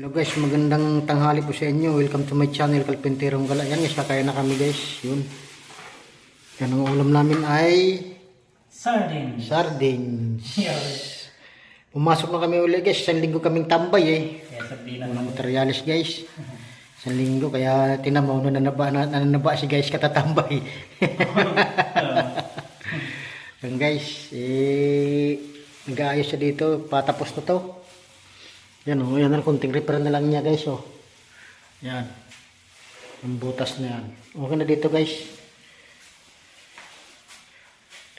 Hello guys, magandang tanghali po sa inyo. Welcome to my channel, Kalpenterong Gala. Yan guys, kakain na kami guys. Yun. Yan ang ulam namin ay Sardines. sardines. Yes. Pumasok na kami uli guys. Isang linggo kaming tambay eh. Na Walang materialis guys. Isang linggo, kaya tinamaw na nanaba, na, nanaba si guys katatambay. Yan guys, eh, nag-aayos siya dito. Patapos na to. Yan o, yan ang kunting repair na lang niya guys o. Yan. Ang butas na yan. Okay na dito guys.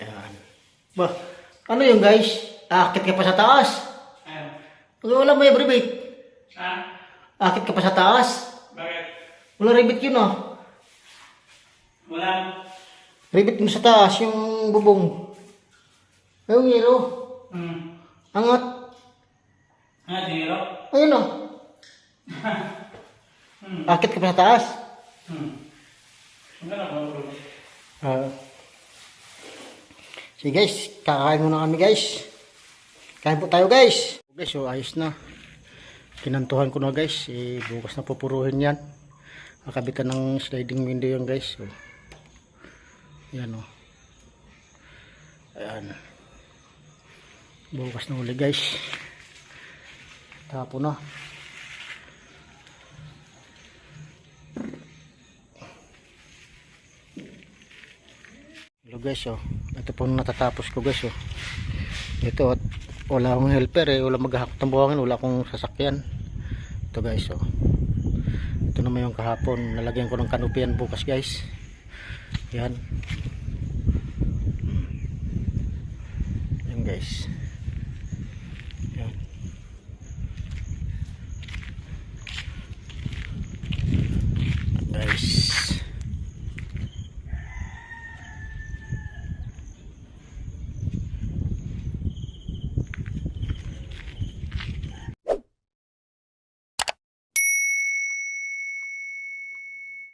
Yan. Ba, ano yung guys? Akit ka pa sa taas. Wala mo yung rebate. Ah, Akit ka pa sa taas. bakit? Wala rebate yun ah. Wala. Rebate mo sa taas yung bubong. Ayun yero. Hmm. Angat. Nga, zero? Ayun ah. Akit ka pa sa taas. Hmm. Ah. sige guys, kakain muna kami guys. Kain po tayo guys. Guys, so ayos na. Kinantuhan ko na guys. Eh, bukas na pupuruhin yan. Nakabitan ng sliding window yan guys. So, yan o. Ayan. Bukas na uli guys. Tapo na. Hello guys, oh. Ito po natatapos ko guys, oh. Ito, at wala akong helper eh. Wala maghahakot ng buhangin. Wala akong sasakyan. Ito guys, oh. Ito naman yung kahapon. Nalagyan ko ng kanupian bukas guys. Yan. Yan guys.